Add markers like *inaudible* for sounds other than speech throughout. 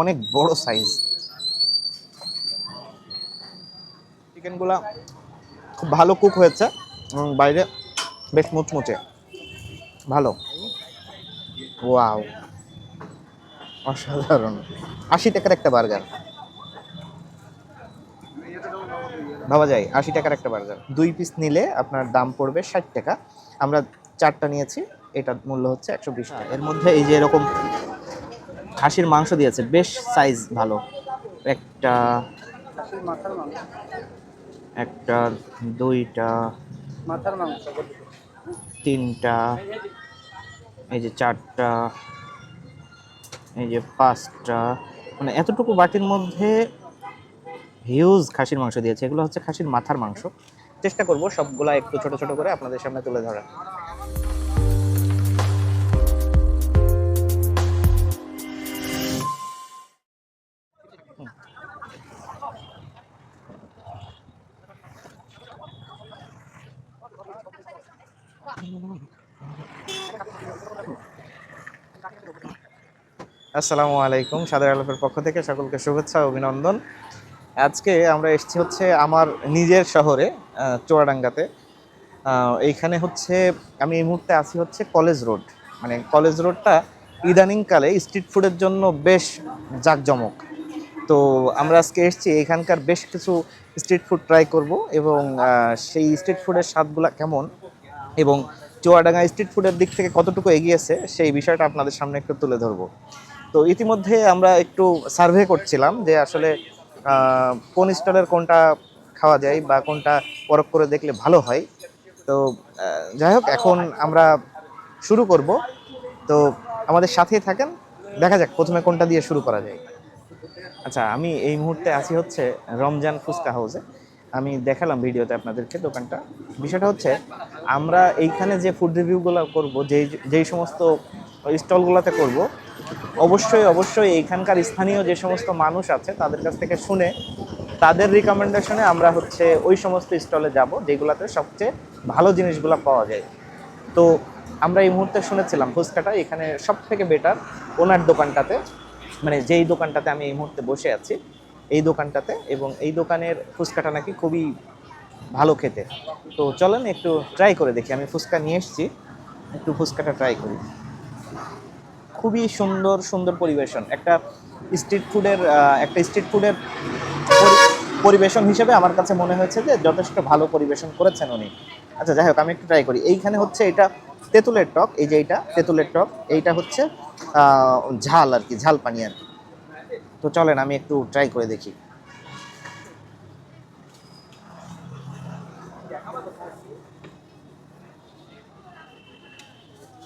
অনেক বড় সাইজ চিকেনগুলা খুব ভালো কুক হয়েছে এবং বাইরে বেশ মুচমুচে। ভালো। ওয়াও অসাধারণ। আশি টাকার একটা বার্গার ভাবা যায়, আশি টাকার একটা বার্গার দুই পিস নিলে আপনার দাম পড়বে ষাট টাকা। আমরা চারটা নিয়েছি, এটার মূল্য হচ্ছে একশো বিশ টাকা। এর মধ্যে এই যে এরকম খাসির মাংস দিয়েছে বেশ সাইজ ভালো। একটা একটা দুইটা মাথার মাংস। তিনটা এই যে চারটা এই যে পাঁচটা মানে এতটুকু বাটির মধ্যে হিউজ খাসির মাংস দিয়েছে। এগুলো হচ্ছে খাসির মাথার মাংস। চেষ্টা করব সবগুলা একটু ছোট ছোট করে আপনাদের সামনে তুলে ধরা আসসালামু আলাইকুম সাদের আলফের পক্ষ থেকে সকলকে শুভেচ্ছা অভিনন্দন। আজকে আমরা এসেছি হচ্ছে আমার নিজের শহরে আহ, চুয়াডাঙ্গাতে। এইখানে হচ্ছে আমি এই মুহূর্তে আছি হচ্ছে কলেজ রোড। মানে কলেজ রোডটা ইদানিংকালে স্ট্রিট ফুডের জন্য বেশ জাঁকজমক। তো আমরা আজকে এসেছি এখানকার বেশ কিছু স্ট্রিট ফুড ট্রাই করব এবং সেই স্ট্রিট ফুডের স্বাদগুলো কেমন? এবং চুয়াডাঙ্গা স্ট্রিট ফুডের দিক থেকে কতটুকু এগিয়েছে, সেই বিষয়টা আপনাদের সামনে একটু তুলে ধরবো। তো ইতিমধ্যে আমরা একটু সার্ভে করছিলাম যে আসলে কোন স্টলের কোনটা খাওয়া যায় বা কোনটা পরখ করে দেখলে ভালো হয়। তো যাই হোক, এখন আমরা শুরু করব। তো আমাদের সাথেই থাকেন, দেখা যাক প্রথমে কোনটা দিয়ে শুরু করা যায়। আচ্ছা আমি এই মুহূর্তে আছি হচ্ছে রমজান ফুচকা হাউসে আমি দেখালাম ভিডিওতে আপনাদেরকে দোকানটা। বিষয়টা হচ্ছে, আমরা এইখানে যে ফুড রিভিউগুলো করব, যেই যেই সমস্ত স্টলগুলোতে করব, অবশ্যই অবশ্যই এইখানকার স্থানীয় যে সমস্ত মানুষ আছে, তাদের কাছ থেকে শুনে তাদের রিকমেন্ডেশনে আমরা হচ্ছে ওই সমস্ত স্টলে যাব, যেগুলোতে সবচেয়ে ভালো জিনিসগুলো পাওয়া যায়। তো আমরা এই মুহূর্তে শুনেছিলাম ফুচকাটা, এখানে সব থেকে বেটার ওনার দোকানটাতে মানে যেই দোকানটাতে আমি এই মুহূর্তে বসে আছি এই দোকানটাতে এবং এই দোকানের ফুচকাটা নাকি খুবই ভালো খেতে। তো চলেন একটু ট্রাই করে দেখি। আমি ফুচকা নিয়ে এসেছি। একটু ফুচকাটা ট্রাই করি। খুবই সুন্দর সুন্দর পরিবেশন। একটা স্ট্রিট ফুডের একটা স্ট্রিট ফুডের পরিবেশন হিসেবে আমার কাছে মনে হয়েছে যে যথেষ্ট ভালো পরিবেশন করেছেন উনি। আচ্ছা যাই হোক, আমি একটু ট্রাই করি। এইখানে হচ্ছে এটা তেঁতুলের টক। এই যে এইটা, তেঁতুলের টক। এইটা হচ্ছে ঝাল আর কি, ঝাল পানি আর কি। তো চলেন, আমি একটু ট্রাই করে দেখি।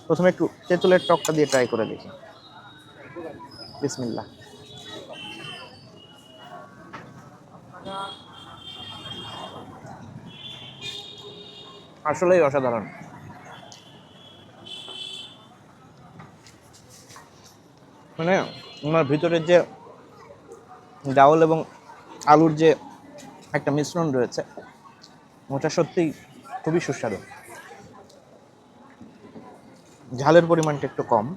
প্রথমে একটু তেঁতুলের টকটা দিয়ে ট্রাই করে দেখি। বিসমিল্লাহ। আসলেই অসাধারণ। মানে ওনার ভিতরের যে ডাউল এবং আলুর যে একটা মিশ্রণ রয়েছে, ওটা সত্যিই খুবই সুস্বাদু। ঝালের পরিমাণটা একটু কম।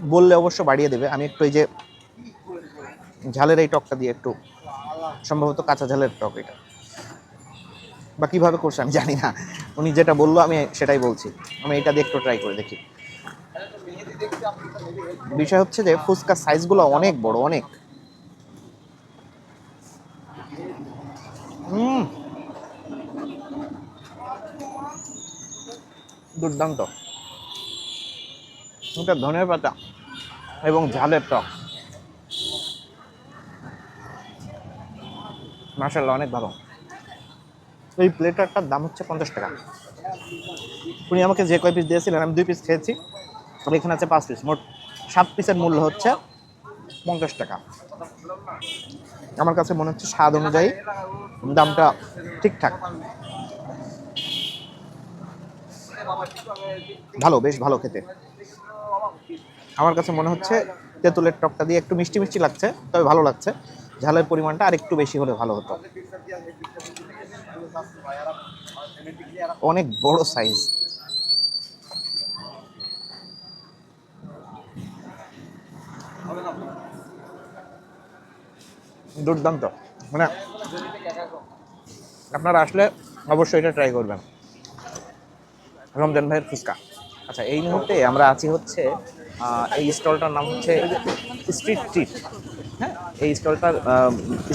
বললে অবশ্য বাড়িয়ে দেবে। আমি একটু এই যে ঝালের এই টকটা দিয়ে একটু, সম্ভবত কাঁচা ঝালের টক এটা। বা কীভাবে করছে আমি জানি না। উনি যেটা বলল, আমি সেটাই বলছি। আমি এটা দিয়ে একটু ট্রাই করে দেখি। বিষয় হচ্ছে যে ফুচকার সাইজগুলো অনেক বড়, অনেক। দুর্দান্ত। এটা ধনের পাতা এবং ঝালের টক। মার্শাল্লাহ অনেক ভালো। এই প্লেটারটার দাম হচ্ছে পঞ্চাশ টাকা। উনি আমাকে যে কয় পিস দিয়েছিলেন, আমি দুই পিস খেয়েছি। আর এখানে আছে পাঁচ পিস মোট সাত পিসের মূল্য হচ্ছে পঞ্চাশ টাকা। আমার কাছে মনে হচ্ছে স্বাদ অনুযায়ী দামটা ঠিকঠাক। ভালো, বেশ ভালো খেতে। আমার কাছে মনে হচ্ছে তেঁতুলের টকটা দিয়ে একটু মিষ্টি মিষ্টি লাগছে, তবে ভালো লাগছে। ঝালের পরিমাণটা আর একটু বেশি হলে ভালো হতো। অনেক বড় সাইজ। দুর্দান্ত। মানে আপনারা আসলে অবশ্যই এটা ট্রাই করবেন। রমজান ভাইয়ের ফুচকা। আচ্ছা এই মুহূর্তে আমরা আছি হচ্ছে এই স্টলটার নাম হচ্ছে স্ট্রিট ট্রিট হ্যাঁ এই স্টলটার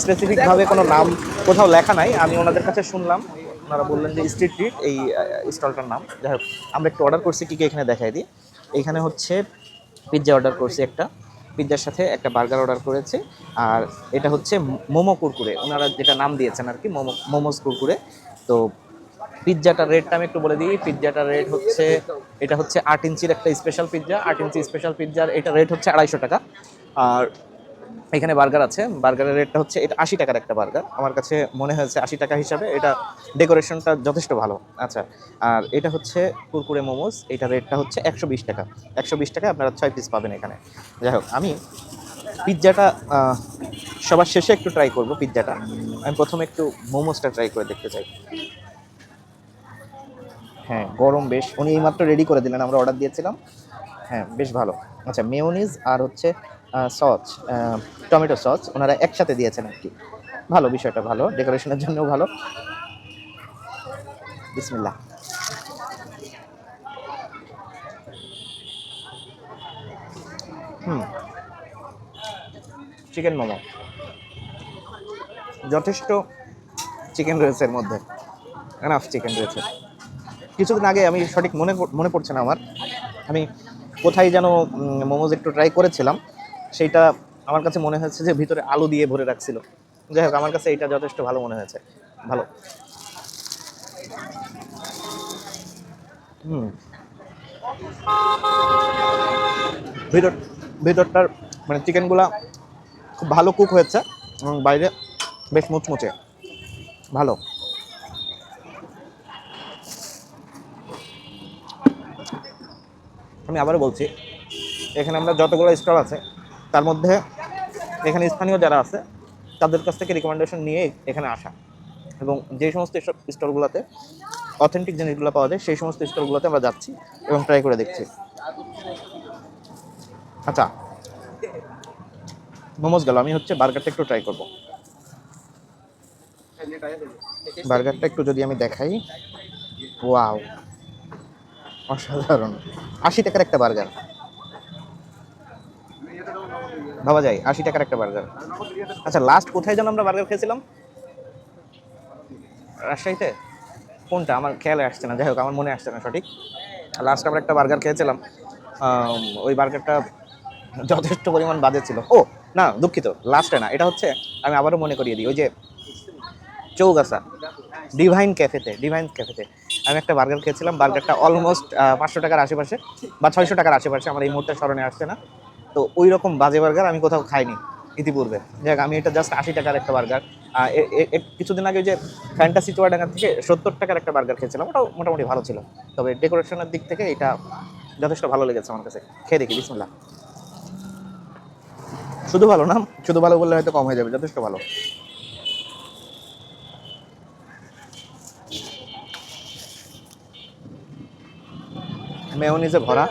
স্পেসিফিকভাবে কোনো নাম কোথাও লেখা নাই, আমি ওনাদের কাছে শুনলাম, ওনারা বললেন যে স্ট্রিট ট্রিট এই স্টলটার নাম। যাই হোক, আমরা একটু অর্ডার করছি, কী কী এখানে দেখাই দিই। এখানে হচ্ছে পিৎজা অর্ডার করছি একটা। পিৎজার সাথে একটা বার্গার অর্ডার করেছি, আর এটা হচ্ছে মোমো কুরকুরে। ওনারা যেটা নাম দিয়েছেন আর কি, মোমো, মোমোস কুরকুরে। তো পিৎজাটার রেটটা আমি একটু বলে দিই পিৎজাটার রেট হচ্ছে, এটা হচ্ছে আট ইঞ্চির একটা স্পেশাল পিৎজা, আট ইঞ্চি স্পেশাল পিৎজার, এটা রেট হচ্ছে আড়াইশো টাকা। আর এখানে বার্গার আছে, বার্গারের রেটটা হচ্ছে, এটা আশি টাকার একটা বার্গার। আমার কাছে মনে হয়েছে আশি টাকা হিসাবে, এটা ডেকোরেশনটা যথেষ্ট ভালো। আচ্ছা আর এটা হচ্ছে কুরকুরে মোমোস, এটা রেটটা হচ্ছে একশো বিশ টাকা। একশো বিশ টাকা আপনারা ছয় পিস পাবেন এখানে। যাই হোক, আমি পিৎজাটা সবার শেষে একটু ট্রাই করব পিৎজাটা। আমি প্রথমে একটু মোমোসটা ট্রাই করে দেখতে চাই। হ্যাঁ গরম বেশ। উনি এইমাত্র রেডি করে দিলেন, আমরা অর্ডার দিয়েছিলাম। হ্যাঁ বেশ ভালো। আচ্ছা মেয়োনিজ আর হচ্ছে সস টমেটো সস ওনারা একসাথে দিয়েছেন আর কি। ভালো, বিষয়টা ভালো। ডেকোরেশনের জন্যও ভালো। বিসমিল্লাহ। হুম। চিকেন মোমো। যথেষ্ট চিকেন রয়েছে এর মধ্যে। এনাফ চিকেন রয়েছে। কিছুদিন আগে আমি সঠিক মনে মনে পড়ছে না আমার। আমি কোথায় যেন মোমোজ একটু ট্রাই করেছিলাম। সেইটা আমার কাছে মনে হয়েছে যে ভিতরে আলু দিয়ে ভরে রাখছিল। যাই হোক, আমার কাছে এটা যথেষ্ট ভালো মনে হয়েছে। ভালো। হুম। ভিতর ভিতরটার মানে চিকেনগুলা খুব ভালো কুক হয়েছে। এবং বাইরে বেশ মুচমুচে। ভালো। আমি আবারও বলছি, এখানে আমরা যতগুলো স্টল আছে, তার মধ্যে এখানে স্থানীয় যারা আছে, তাদের কাছ থেকে রিকমেন্ডেশন নিয়ে এখানে আসা। এবং যে সমস্ত স্টলগুলোতে অথেন্টিক জিনিসগুলো পাওয়া যায়, সেই সমস্ত স্টলগুলোতে আমরা যাচ্ছি এবং ট্রাই করে দেখছি। আচ্ছা মোমোজ গেল, আমি হচ্ছে বার্গারটা একটু ট্রাই করব। বার্গারটা একটু যদি আমি দেখাই। ওয়াও অসাধারণ। আশি টাকার একটা বার্গার। ভাবা যায়, আশি টাকার একটা বার্গার। আচ্ছা লাস্ট কোথায় যেন আমরা বার্গার খেয়েছিলাম? রাজশাহীতে? কোনটা? আমার খেয়ালে আসছে না, যাই হোক, আমার মনে আসছে না সঠিক। লাস্ট আমরা একটা বার্গার খেয়েছিলাম। ওই বার্গারটা যথেষ্ট পরিমাণ বাজে ছিল। ও, না, দুঃখিত লাস্টে না, এটা হচ্ছে, আমি আবারও মনে করিয়ে দিই, ওই যে চৌগাছা ডিভাইন ক্যাফেতে ডিভাইন ক্যাফেতে আমি একটা বার্গার খেয়েছিলাম বার্গারটা অলমোস্ট পাঁচশো টাকার আশেপাশে বা ছয়শো টাকার আশেপাশে, আমার এই মুহূর্তে স্মরণে আসছে না। তো ওই রকম বাজে বার্গার আমি কোথাও খাইনি ইতিপূর্বে। যাক, আমি এটা জাস্ট আশি টাকার একটা বার্গার কিছুদিন আগে যে ফ্যান্টাসি চুয়াডাঙ্গা থেকে সত্তর টাকার একটা বার্গার খেয়েছিলাম, ওটাও মোটামুটি ভালো ছিল। তবে ডেকোরেশনের দিক থেকে এটা যথেষ্ট ভালো লেগেছে আমার কাছে। খেয়ে দেখি, বিসমুল্লাহ। শুধু ভালো না, শুধু ভালো বললে হয়তো কম হয়ে যাবে, যথেষ্ট ভালো। মেয়নিজে ভরা,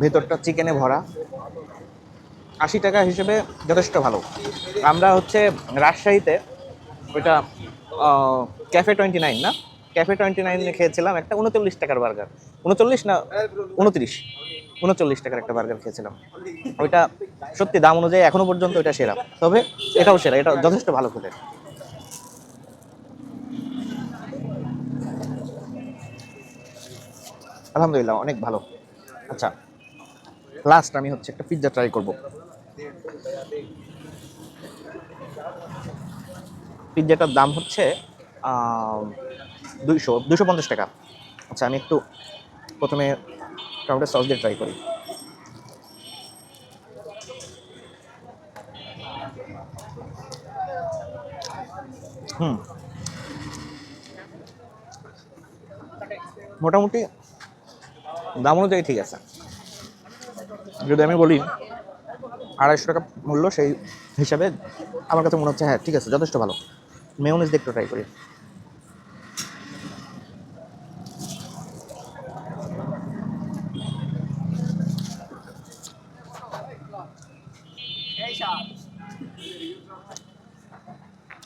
ভেতরটা চিকেনে ভরা। আশি টাকা হিসেবে যথেষ্ট ভালো। আমরা হচ্ছে রাজশাহীতে ওইটা ক্যাফে টোয়েন্টি নাইন না? ক্যাফে টোয়েন্টি নাইনে খেয়েছিলাম একটা উনচল্লিশ টাকার বার্গার। উনচল্লিশ না, উনত্রিশ? উনচল্লিশ টাকার একটা বার্গার খেয়েছিলাম। ওইটা সত্যি দাম অনুযায়ী এখনও পর্যন্ত ওইটা সেরা। তবে এটাও সেরা, এটা যথেষ্ট ভালো খেতে। আলহামদুলিল্লাহ, অনেক ভালো। আচ্ছা লাস্ট আমি হচ্ছে একটা পিৎজা ট্রাই করব। পিৎজাটার দাম হচ্ছে দুইশো দুশো পঞ্চাশ টাকা। আচ্ছা আমি একটু প্রথমে টমেটো সস দিয়ে ট্রাই করি। হুম। মোটামুটি দাম অনুযায়ী ঠিক আছে। যদি আমি বলি আড়াইশো টাকা মূল্য, সেই হিসাবে আমার কাছে মনে হচ্ছে হ্যাঁ ঠিক আছে, যথেষ্ট ভালো। মেয়নিজ একটু ট্রাই করি।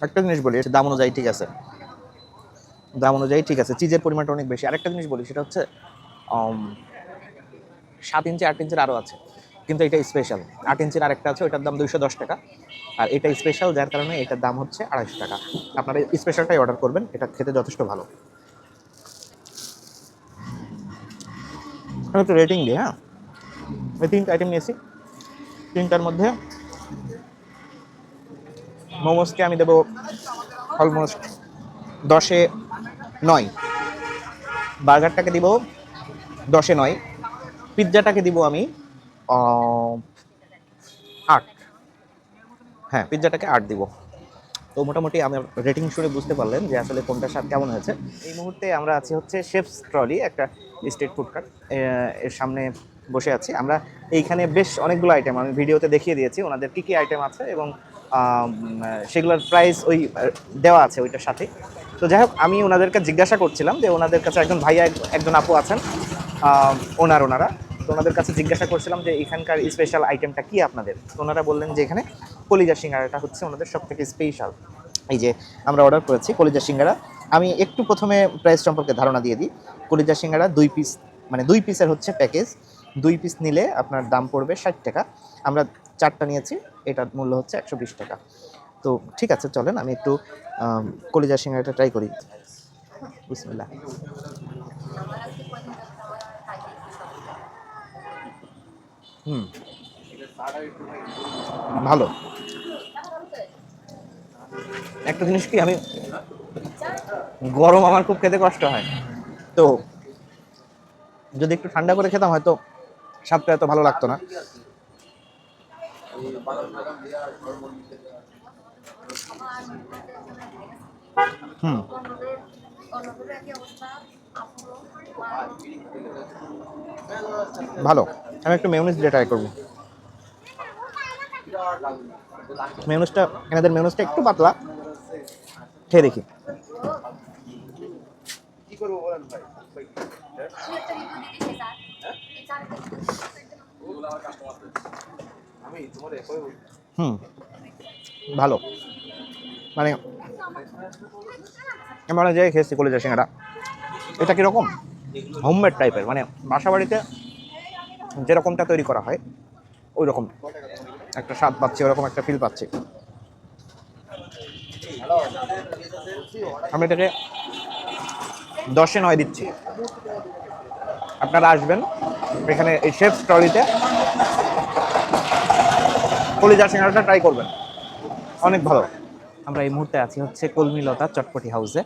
একটা জিনিস বলি দাম অনুযায়ী ঠিক আছে। দাম অনুযায়ী ঠিক আছে, চিজের পরিমাণটা অনেক বেশি। আরেকটা জিনিস বলি, সেটা হচ্ছে সাত ইঞ্চি, আট ইঞ্চির আরও আছে। কিন্তু এটা স্পেশাল আট ইঞ্চির আরেকটা আছে, ওইটার দাম দুইশো দশ টাকা। আর এটা স্পেশাল যার কারণে এটার দাম হচ্ছে আড়াইশো টাকা। আপনারা স্পেশালটাই অর্ডার করবেন, এটা খেতে যথেষ্ট ভালো। একটু রেটিং দিই হ্যাঁ? এই তিনটা আইটেম নিয়েছি। তিনটার মধ্যে মোমোসকে আমি দেবো অলমোস্ট দশে নয়। বার্গারটাকে দিব দশে নয়। পিৎজাটাকে দিব আমি আট। হ্যাঁ পিৎজাটাকে আট দিব। তো মোটামুটি আমার রেটিং শুনে বুঝতে পারলেন যে আসলে কোনটা স্বাদ কেমন হয়েছে। এই মুহূর্তে আমরা আছি হচ্ছে শেফস ট্রলি একটা স্ট্রিট ফুড কার্ট এর সামনে বসে আছি। আমরা এইখানে বেশ অনেকগুলো আইটেম আমি ভিডিওতে দেখিয়ে দিয়েছি, ওনাদের কী কী আইটেম আছে এবং সেগুলোর প্রাইস ওই দেওয়া আছে ওইটার সাথে। তো যাই হোক, আমি ওনাদেরকে জিজ্ঞাসা করছিলাম যে ওনাদের কাছে একজন ভাইয়া, একজন আপু আছেন। ওনার, ওনারা। তো ওনাদের কাছে জিজ্ঞাসা করছিলাম যে এখানকার স্পেশাল আইটেমটা কি আপনাদের? তো ওনারা বললেন যে এখানে কলিজা সিঙ্গারাটা হচ্ছে ওনাদের সব থেকে স্পেশাল এই যে আমরা অর্ডার করেছি কলিজা সিঙ্গারা। আমি একটু প্রথমে প্রাইস সম্পর্কে ধারণা দিয়ে দিই। কলিজা সিঙ্গারা দুই পিস মানে দুই পিসের হচ্ছে প্যাকেজ দুই পিস নিলে আপনার দাম পড়বে ষাট টাকা। আমরা চারটা নিয়েছি, এটার মূল্য হচ্ছে একশো বিশ টাকা। তো ঠিক আছে, চলেন আমি একটু কলিজা সিঙ্গারাটা ট্রাই করি। বিসমিল্লাহ। হুম। ভালো। একটা জিনিস কি আমি গরম আমার খুব খেতে কষ্ট হয়। তো যদি একটু ঠান্ডা করে খেতাম হয়তো স্বাদটা এত ভালো লাগতো না। হুম। ভালো। আমি একটু মেয়নিজ দিয়ে ট্রাই করব। মেয়নিজটা এনাদের মেয়নিজটা একটু পাতলা। খেয়ে দেখি। হুম, ভালো। মানে আমরা যে খেয়েছি, কলেজের সিঙ্গারা। এটা কীরকম? হোমমেড টাইপের মানে বাসা বাড়িতে যেরকমটা তৈরি করা হয় ওই রকম একটা স্বাদ পাচ্ছি, ওরকম একটা ফিল পাচ্ছি। আমি এটাকে দশে নয় দিচ্ছি। আপনারা আসবেন, এখানে এই শেফ স্টলিতে কলিজা সিঙ্গারাটা ট্রাই করবেন। অনেক ভালো। আমরা এই মুহূর্তে আছি হচ্ছে কলমিলতা চটপটি হাউসে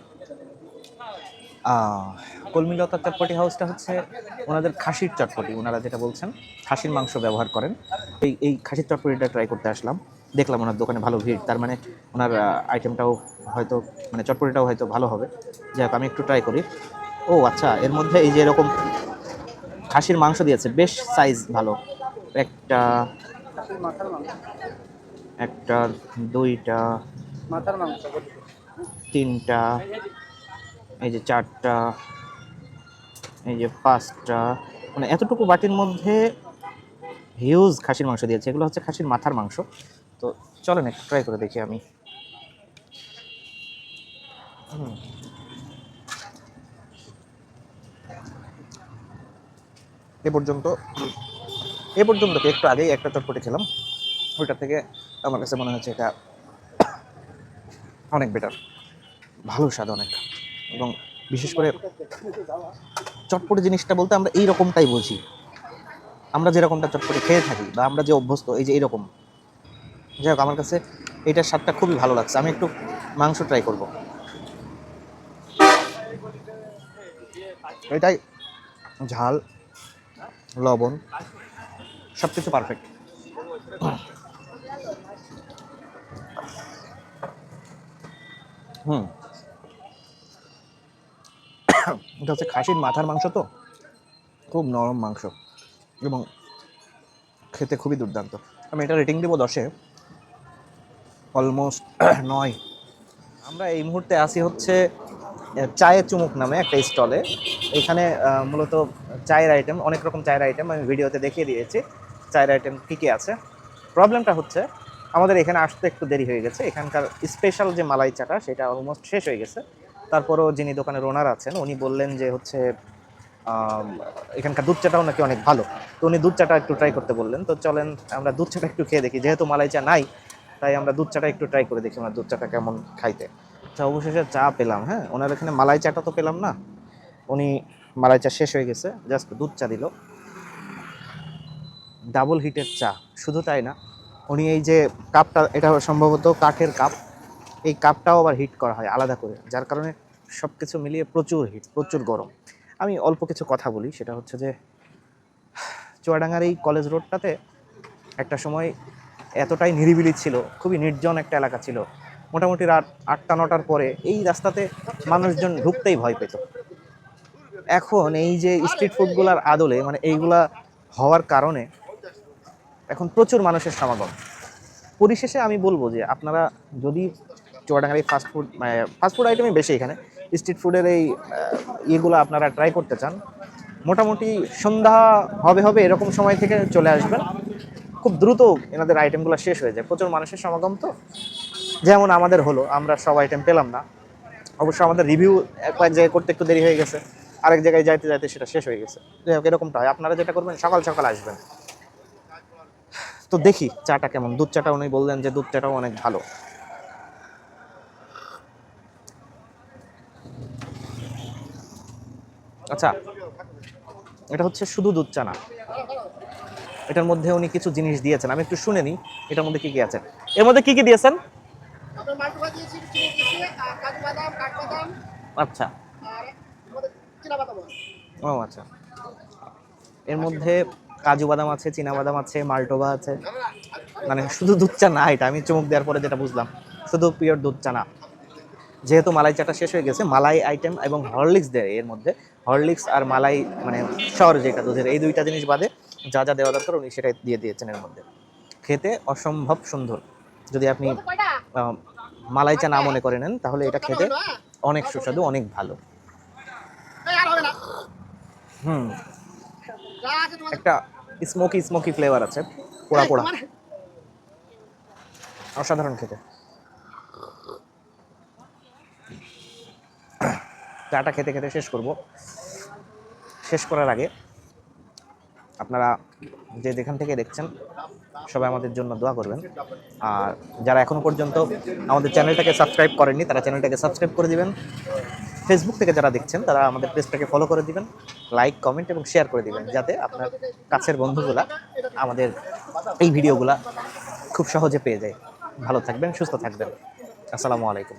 কলমিলতা চটপটি হাউসটা হচ্ছে ওনাদের খাসির চটপটি ওনারা যেটা বলছেন খাসির মাংস ব্যবহার করেন। এই এই খাসির চটপটিটা ট্রাই করতে আসলাম। দেখলাম ওনার দোকানে ভালো ভিড় তার মানে ওনার আইটেমটাও হয়তো মানে চটপটিটাও হয়তো ভালো হবে। যাই হোক আমি একটু ট্রাই করি। ও আচ্ছা এর মধ্যে এই যে এরকম খাসির মাংস দিয়েছে বেশ সাইজ ভালো। একটা একটা দুইটা মাথার মাংস তিনটা এই যে চারটা, এই যে পাঁচটা মানে এতটুকু বাটির মধ্যে হিউজ খাসির মাংস দিয়েছে। এগুলো হচ্ছে খাসির মাথার মাংস। তো চলেন একটু ট্রাই করে দেখি আমি। এ পর্যন্ত এ পর্যন্ত একটু আগেই একটা চটপটি খেলাম। ওইটা থেকে আমার কাছে মনে হচ্ছে এটা অনেক বেটার ভালো স্বাদ অনেক। এবং বিশেষ করে চটপটি জিনিসটা বলতে আমরা এই রকমটাই বুঝি আমরা যেরকমটা চটপটি খেয়ে থাকি বা আমরা যে অভ্যস্ত, এই যে এইরকম। যাই হোক, আমার কাছে এইটার স্বাদটা খুবই ভালো লাগছে। আমি একটু মাংস ট্রাই করব। এটাই ঝাল, লবণ সব কিছু পারফেক্ট হুম। এটা হচ্ছে খাসির মাথার মাংস তো? খুব নরম মাংস। এবং খেতে খুবই দুর্দান্ত। আমি এটা রেটিং দেবো দশে। অলমোস্ট *clears throat* নয়। আমরা এই মুহূর্তে আসি হচ্ছে চায়ের চুমুক নামে একটা স্টলে। এখানে মূলত চায়ের আইটেম অনেক রকম চায়ের আইটেম আমি ভিডিওতে দেখিয়ে দিয়েছি। চায়ের আইটেম কী কী আছে? প্রবলেমটা হচ্ছে, আমাদের এখানে আসতে একটু দেরি হয়ে গেছে। এখানকার স্পেশাল যে মালাই চাটা, সেটা অলমোস্ট শেষ হয়ে গেছে। তারপরও যিনি দোকানের ওনার আছেন, উনি বললেন যে হচ্ছে এখানকার দুধ চাটাও নাকি অনেক ভালো। তো উনি দুধ চাটা একটু ট্রাই করতে বললেন। তো চলেন, আমরা দুধ চাটা একটু খেয়ে দেখি। যেহেতু মালাই চা নাই, তাই আমরা দুধ চাটা একটু ট্রাই করে দেখি আমরা দুধ চাটা কেমন খাইতে। আচ্ছা অবশেষে চা পেলাম হ্যাঁ? ওনার এখানে মালাই চাটা তো পেলাম না। উনি মালাই চা শেষ হয়ে গেছে, জাস্ট দুধ চা দিল। ডাবল হিটের চা, শুধু তাই না, উনি এই যে কাপটা, এটা সম্ভবত কাঠের কাপ। এই কাপটাও আবার হিট করা হয়, আলাদা করে। যার কারণে সব কিছু মিলিয়ে প্রচুর হিট প্রচুর গরম। আমি অল্প কিছু কথা বলি, সেটা হচ্ছে যে, চুয়াডাঙ্গার এই কলেজ রোডটাতে একটা সময় এতটাই নিরিবিলি ছিল, খুবই নির্জন একটা এলাকা ছিল। মোটামুটি রাত আটটা, নটার পরে এই রাস্তাতে মানুষজন ঢুকতেই ভয় পেত। এখন এই যে স্ট্রিট ফুডগুলোর আদলে মানে এইগুলা হওয়ার কারণে এখন প্রচুর মানুষের সমাগম। পরিশেষে আমি বলব যে, আপনারা যদি চুয়াডাঙ্গার এই ফাস্টফুড ফাস্টফুড আইটেমই বেশি এখানে স্ট্রিট ফুডের এই ইয়েগুলো আপনারা ট্রাই করতে চান। মোটামুটি সন্ধ্যা হবে হবে এরকম সময় থেকে চলে আসবেন। খুব দ্রুত এনাদের আইটেমগুলো শেষ হয়ে যায়। প্রচুর মানুষের সমাগম তো। যেমন আমাদের হলো, আমরা সব আইটেম পেলাম না। অবশ্য আমাদের রিভিউ কয়েক জায়গায় করতে একটু দেরি হয়ে গেছে। আরেক জায়গায় যাইতে যাইতে সেটা শেষ হয়ে গেছে। যাই হোক, এরকমটা হয়। আপনারা যেটা করবেন, সকাল সকাল আসবেন। তো দেখি, চাটা কেমন? দুধ চাটা উনি বললেন যে দুধ চাটাও অনেক ভালো। আচ্ছা এটা হচ্ছে শুধু দুধ চানা এটার মধ্যে উনি কিছু জিনিস দিয়েছেন। আমি একটু শুনে নিই এটার মধ্যে কি কি আছে? এর মধ্যে কি কি দিয়েছেন? আচ্ছা। ও আচ্ছা। এর মধ্যে কাজু বাদাম আছে চীনা বাদাম আছে মালটোবা আছে। মানে শুধু দুধ চা না এটা আমি চমক দেওয়ার পরে যেটা বুঝলাম। শুধু পিওর দুধ চা না। যেহেতু মালাই চাটা শেষ হয়ে গেছে মালাই আইটেম এবং হরলিক্স দেয় এর মধ্যে। হরলিক্স আর মালাই মানে সর যেটা দুধের এই দুইটা জিনিস বাদে যা যা দেওয়া দরকার উনি সেটাই দিয়ে দিয়েছেন এর মধ্যে। খেতে অসম্ভব সুন্দর। যদি আপনি মালাই চা না মনে করে নেন তাহলে এটা খেতে অনেক সুস্বাদু অনেক ভালো। হুম। একটা স্মোকি স্মোকি ফ্লেভার আছে পোড়া পোড়া। অসাধারণ খেতে। চাটা খেতে খেতে শেষ করব। শেষ করার আগে আপনারা যে যেখান থেকে দেখছেন, সবাই আমাদের জন্য দোয়া করবেন। আর যারা এখনও পর্যন্ত আমাদের চ্যানেলটাকে সাবস্ক্রাইব করেননি, তারা চ্যানেলটাকে সাবস্ক্রাইব করে দিবেন। ফেসবুক থেকে যারা দেখছেন, তারা আমাদের পেজটাকে ফলো করে দিবেন লাইক কমেন্ট এবং শেয়ার করে দিবেন, যাতে আপনার কাছের বন্ধুগুলা আমাদের এই ভিডিওগুলা খুব সহজে পেয়ে যায়। ভালো থাকবেন, সুস্থ থাকবেন। আসসালামু আলাইকুম।